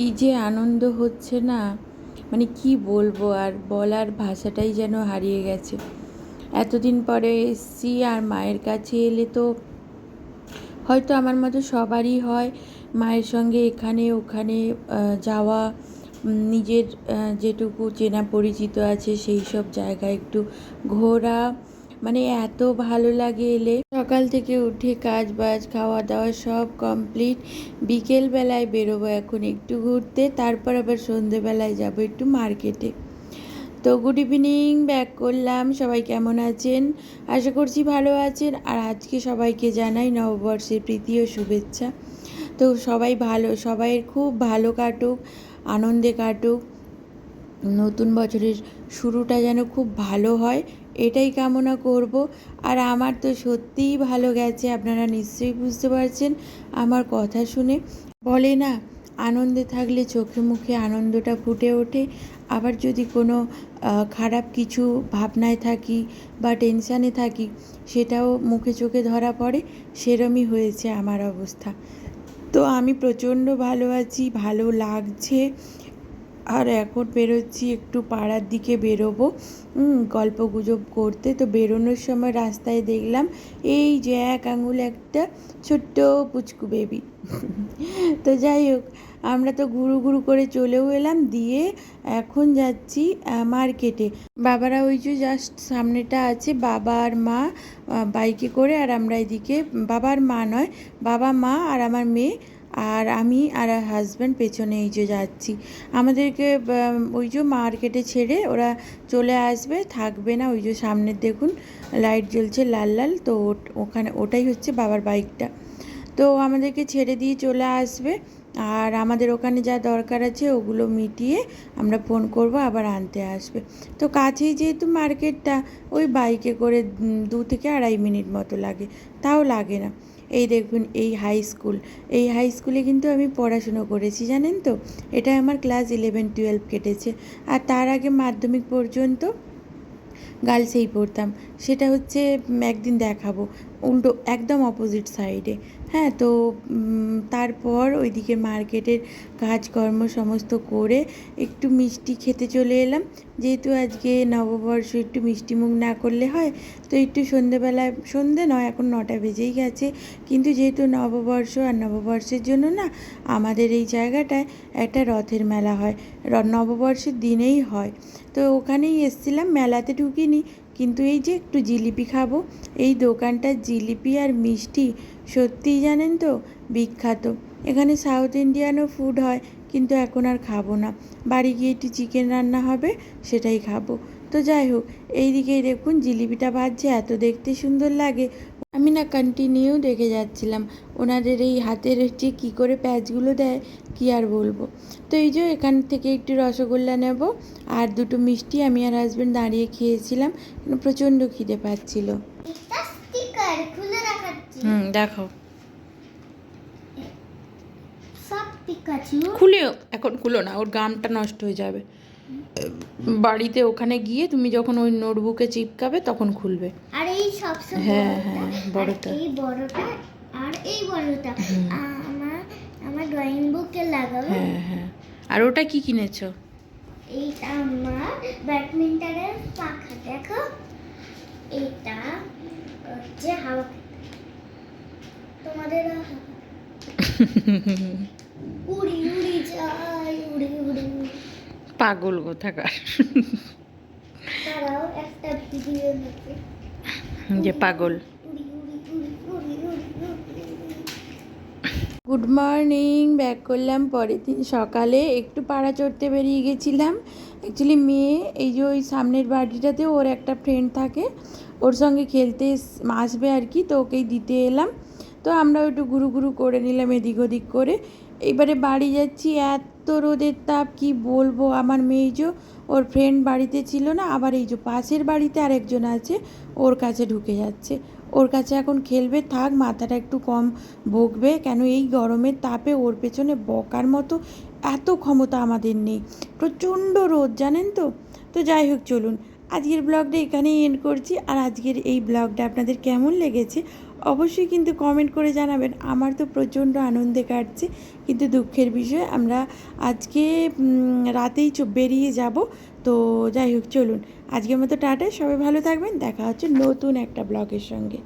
কি যে আনন্দ হচ্ছে না। মানে কি বলব, আর বলার ভাষাটাই যেন হারিয়ে গেছে। এতদিন পরে এসছি আর মায়ের কাছে এলে তো হয়তো আমার মতো সবারই হয়। মায়ের সঙ্গে এখানে ওখানে যাওয়া নিজের যেটুকু চেনা পরিচিত আছে সেই সব জায়গায় একটু ঘোরা। মানে এত ভালো লাগে এলে। সকাল থেকে উঠে কাজ বাজ খাওয়া দাওয়া সব কমপ্লিট বিকেলবেলায় বেরোবো এখন একটু ঘুরতে, তারপর আবার সন্ধেবেলায় যাব একটু মার্কেটে তো গুড ইভিনিং ব্যাক করলাম। সবাই কেমন আছেন? আশা করছি ভালো আছেন। আর আজকে সবাইকে জানাই নববর্ষের প্রীতি ও শুভেচ্ছা। তো সবাই ভালো, সবাইয়ের খুব ভালো কাটুক, আনন্দে কাটুক। নতুন বছরের শুরুটা যেন খুব ভালো হয়, এটাই কামনা করব। আর আমার তো সত্যিই ভালো গেছে, আপনারা নিশ্চয়ই বুঝতে পারছেন আমার কথা শুনে। বলে না, আনন্দে থাকলে চোখে মুখে আনন্দটা ফুটে ওঠে। আবার যদি কোনো খারাপ কিছু ভাবনায় থাকি বা টেনশানে থাকি, সেটাও মুখে চোখে ধরা পড়ে, সেরমই হয়েছে আমার অবস্থা। তো আমি প্রচণ্ড ভালো আছি, ভালো লাগছে। আর এখন বেরোচ্ছি, একটু পাড়ার দিকে বেরোবো। গল্প গুজব করতে। তো বেরোনোর সময় রাস্তায় দেখলাম, এই যে এক আঙুল একটা ছোট্ট পুচকু বেবি তো যাই হোক, আমরা তো ঘুরু ঘুরু করে চলেও এলাম, দিয়ে এখন যাচ্ছি মার্কেটে বাবারা ওই যে জাস্ট সামনেটা আছে, বাবা আর মা বাইকে করে আর আমরা এদিকে, বাবার মা নয়, বাবা, মা আর আমার মেয়ে আর আমি আর হাজব্যান্ড পেছনে এই যে যাচ্ছি। আমাদেরকে ওই যে মার্কেটে ছেড়ে ওরা চলে আসবে, থাকবে না। ওই যে সামনের দেখুন লাইট জ্বলছে লাল লাল, তো ওখানে ওটাই হচ্ছে বাবার বাইকটা তো আমাদেরকে ছেড়ে দিয়ে চলে আসবে। আর আমাদের ওখানে যা দরকার আছে ওগুলো মিটিয়ে আমরা ফোন করব, আবার আনতে আসবে। তো কাছেই যেহেতু মার্কেটটা, ওই বাইকে করে দু থেকে আড়াই মিনিট মতো লাগে, তাও লাগে না। এই দেখুন, এই হাই স্কুল, এই হাই স্কুলে কিন্তু আমি পড়াশুনো করেছি, জানেন তো? এটা আমার ক্লাস ইলেভেন, টুয়েলভ কেটেছে। আর তার আগে মাধ্যমিক পর্যন্ত গার্লসেই পড়তাম। সেটা হচ্ছে একদিন দেখাবো। উল্টো একদম অপোজিট সাইডে হ্যাঁ তো তারপর ওইদিকে মার্কেটের কাজকর্ম সমস্ত করে একটু মিষ্টি খেতে চলে এলাম। যেহেতু আজকে নববর্ষ, একটু মিষ্টি মুখ না করলে হয়, তো একটু সন্ধেবেলায় সন্ধে নয়, এখন নটা বেজেই গেছে। কিন্তু যেহেতু নববর্ষ আর নববর্ষের জন্য না, আমাদের এই জায়গাটায় একটা রথের মেলা হয়। নববর্ষের দিনেই হয়। তো ওখানেই এসছিলাম, মেলাতে ঢুকিনি। কিন্তু এই যে একটু জিলিপি খাব, এই দোকানটার জিলিপি আর মিষ্টি, সত্যিই জানেন তো? বিখ্যাত। এখানে সাউথ ইন্ডিয়ানও ফুড হয়, কিন্তু এখন আর খাব না। বাড়ি গিয়ে একটু চিকেন রান্না হবে, সেটাই খাব। তো যাই হোক, এইদিকেই দেখুন জিলিপিটা ভাজছে, এত দেখতে সুন্দর লাগে। আমি না কন্টিনিউ দেখে যাচ্ছিলাম। ওনাদের এই হাতের যে কী করে প্যাচগুলো দেয় কি আর বলব? তো এই যে এখান থেকে একটু রসগোল্লা নেব আর দুটো মিষ্টি আমি আর হাজব্যান্ড দাঁড়িয়ে খেয়েছিলাম প্রচণ্ড খিদে পাচ্ছিল। একটা স্টিকার খুলে দেখাচ্ছি। হুম দেখো সব খুলে এখন খুলো না ওর গামটা নষ্ট হয়ে যাবে। বাড়িতে ওখানে গিয়ে তুমি যখন ওই নোটবুকে চিপকাবে তখন খুলবে। আর এই হ্যাঁ, বড়টা, হ্যাঁ, বড়টা। এই বড়টা আর এই বড়টা। আমার আমার ড্রয়িং বুকে লাগাবো। হ্যাঁ হ্যাঁ। আর ওটা কি কিনেছো? এইটা আমার ব্যাডমিন্টনের পাখা দেখো। এটা হচ্ছে হাওয়া তোমাদের উড়ি উড়ি যায় উড়ি উড়ি। উড়ি। পাগল কোথাকার। তারাও একটা ভিডিও দেখে। যে পাগল। গুড মর্নিং ব্যাক করলাম পরের দিন সকালে একটু পাড়া চড়তে বেরিয়ে গেছিলাম। অ্যাকচুয়ালি মেয়ে, এই যে ওই সামনের বাড়িটাতে ওর একটা ফ্রেন্ড থাকে, ওর সঙ্গে খেলতে আসবে আর কি, তো ওকেই দিতে এলাম। তো আমরা একটু ঘুরু ঘুরু করে নিলাম এদিক ওদিক করে। এবারে বাড়ি যাচ্ছি এত রোদের তাপ কি বলব? আমার মেয়ে যে ওর ফ্রেন্ড বাড়িতে ছিল না, আবার এই যে পাশের বাড়িতে আরেকজন আছে, ওর কাছে ঢুকে যাচ্ছে। ওর কাছে এখন খেলবে, থাক, মাথাটা একটু কম বকবে। কেন এই গরমের তাপে ওর পেছনে বকার মতো এত ক্ষমতা আমাদের নেই। প্রচণ্ড রোদ, জানেন তো? তো যাই হোক, চলুন। আজকের ব্লগটা এখানেই এন্ড করছি। আর আজকের এই ব্লগটা আপনাদের কেমন লেগেছে অবশ্যই কিন্তু কমেন্ট করে জানাবেন। আমার তো প্রচণ্ড আনন্দে কাটছে। কিন্তু দুঃখের বিষয়, আমরা আজকে রাতেই বেরিয়ে যাব। তো যাই হোক, চলুন। আজকের মতো টাটা, সবাই ভালো থাকবেন। দেখা হচ্ছে নতুন একটা ব্লগের সঙ্গে।